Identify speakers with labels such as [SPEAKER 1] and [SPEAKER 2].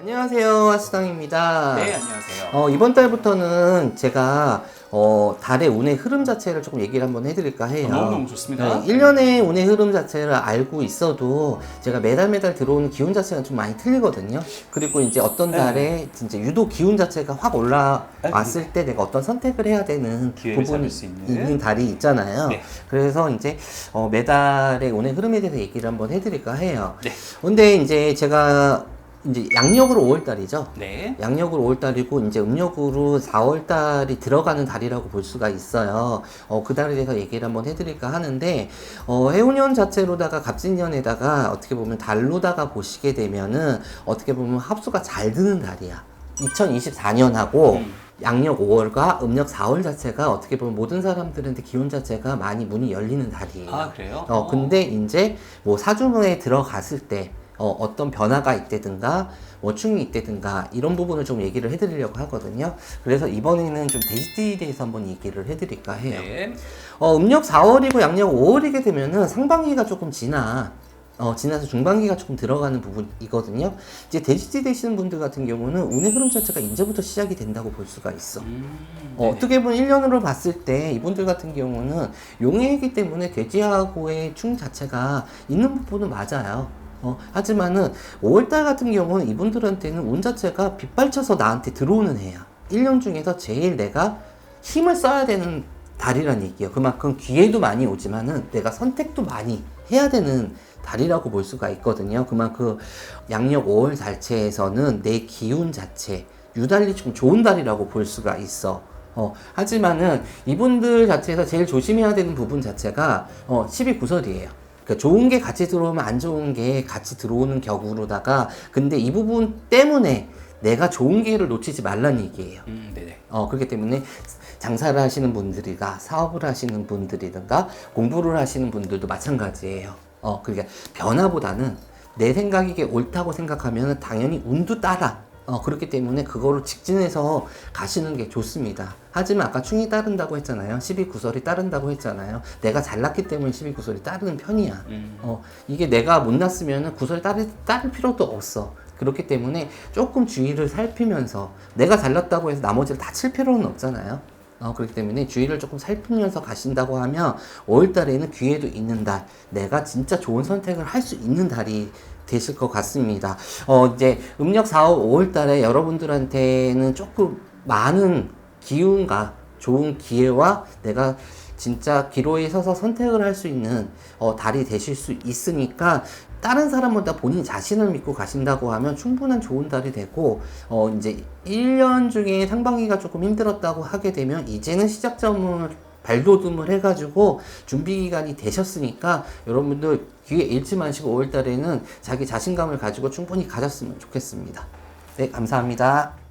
[SPEAKER 1] 안녕하세요, 하수당입니다.
[SPEAKER 2] 네, 안녕하세요.
[SPEAKER 1] 어, 이번 달부터는 제가 어, 달의 운의 흐름 자체를 조금 얘기를 한번 해드릴까 해요.
[SPEAKER 2] 어, 너무너무 좋습니다.
[SPEAKER 1] 네, 1년의 운의 흐름 자체를 알고 있어도 제가 매달 매달 들어오는 기운 자체가 좀 많이 틀리거든요. 그리고 이제 어떤
[SPEAKER 2] 네.
[SPEAKER 1] 달에 진짜 유독 기운 자체가 확 올라왔을 때 내가 어떤 선택을 해야 되는
[SPEAKER 2] 기회를
[SPEAKER 1] 부분이
[SPEAKER 2] 잡을 수 있는.
[SPEAKER 1] 있는 달이 있잖아요.
[SPEAKER 2] 네.
[SPEAKER 1] 그래서 이제 어, 매달의 운의 흐름에 대해서 얘기를 한번 해드릴까 해요.
[SPEAKER 2] 네.
[SPEAKER 1] 근데 이제 제가 이제 양력으로 5월달이죠.
[SPEAKER 2] 네.
[SPEAKER 1] 양력으로 5월달이고 이제 음력으로 4월달이 들어가는 달이라고 볼 수가 있어요. 어, 그 달에 대해서 얘기를 한번 해드릴까 하는데 어, 해운년 자체로다가 갑진년에다가 어떻게 보면 달로다가 보시게 되면은 어떻게 보면 합수가 잘 드는 달이야. 2024년하고
[SPEAKER 2] 음.
[SPEAKER 1] 양력 5월과 음력 4월 자체가 어떻게 보면 모든 사람들한테 기운 자체가 많이 문이 열리는 달이에요.
[SPEAKER 2] 아, 그래요?
[SPEAKER 1] 어, 근데 이제 뭐 사주문에 들어갔을 때 어, 어떤 변화가 있다든가 뭐 충이 있다든가 이런 부분을 좀 얘기를 해드리려고 하거든요. 그래서 이번에는 좀 돼지띠에 대해서 한번 얘기를 해드릴까 해요.
[SPEAKER 2] 네.
[SPEAKER 1] 어, 음력 4월이고 양력 5월이게 되면은 상반기가 조금 지나. 어, 지나서 중반기가 조금 들어가는 부분이거든요. 이제 돼지띠 되시는 분들 같은 경우는 운의 흐름 자체가 이제부터 시작이 된다고 볼 수가 있어.
[SPEAKER 2] 음,
[SPEAKER 1] 어. 어떻게 보면 1년으로 봤을 때 이분들 같은 경우는 용해이기 때문에 돼지하고의 충 자체가 있는 부분은 맞아요. 어, 하지만은 5월달 같은 경우는 이분들한테는 운 자체가 빗발쳐서 나한테 들어오는 해야. 1년 중에서 제일 내가 힘을 써야 되는 달이란 얘기예요. 그만큼 기회도 많이 오지만은 내가 선택도 많이 해야 되는 달이라고 볼 수가 있거든요. 그만큼 양력 5월 달체에서는 내 기운 자체 유달리 좀 좋은 달이라고 볼 수가 있어. 어, 하지만은 이분들 자체에서 제일 조심해야 되는 부분 자체가 어, 12구설이에요. 그러니까 좋은 게 같이 들어오면 안 좋은 게 같이 들어오는 격으로다가 근데 이 부분 때문에 내가 좋은 기회를 놓치지 말란 얘기예요.
[SPEAKER 2] 음, 네네.
[SPEAKER 1] 어, 그렇기 때문에 장사를 하시는 분들이가 사업을 하시는 분들이든가 공부를 하시는 분들도 마찬가지예요. 어, 그러니까 변화보다는 내 생각이 옳다고 생각하면 당연히 운도 따라. 어, 그렇기 때문에 그거를 직진해서 가시는 게 좋습니다. 하지만 아까 충이 따른다고 했잖아요. 12구설이 따른다고 했잖아요. 내가 잘났기 때문에 12구설이 따르는 편이야.
[SPEAKER 2] 음.
[SPEAKER 1] 어, 이게 내가 못 났으면 구설 따를, 따를 필요도 없어. 그렇기 때문에 조금 주의를 살피면서 내가 잘났다고 해서 나머지를 다 칠 필요는 없잖아요. 어, 그렇기 때문에 주의를 조금 살피면서 가신다고 하면 5월 달에는 기회도 있는 달, 내가 진짜 좋은 선택을 할 수 있는 달이 되실 것 같습니다. 어, 이제 음력 4월, 5월 달에 여러분들한테는 조금 많은 기운과 좋은 기회와 내가 진짜 기로에 서서 선택을 할 수 있는 어, 달이 되실 수 있으니까 다른 사람보다 본인 자신을 믿고 가신다고 하면 충분한 좋은 달이 되고 어 이제 1년 중에 상반기가 조금 힘들었다고 하게 되면 이제는 시작점을 발돋움을 해가지고 준비 기간이 되셨으니까 여러분들 기회 잃지 마시고 5월 달에는 자기 자신감을 가지고 충분히 가졌으면 좋겠습니다. 네, 감사합니다.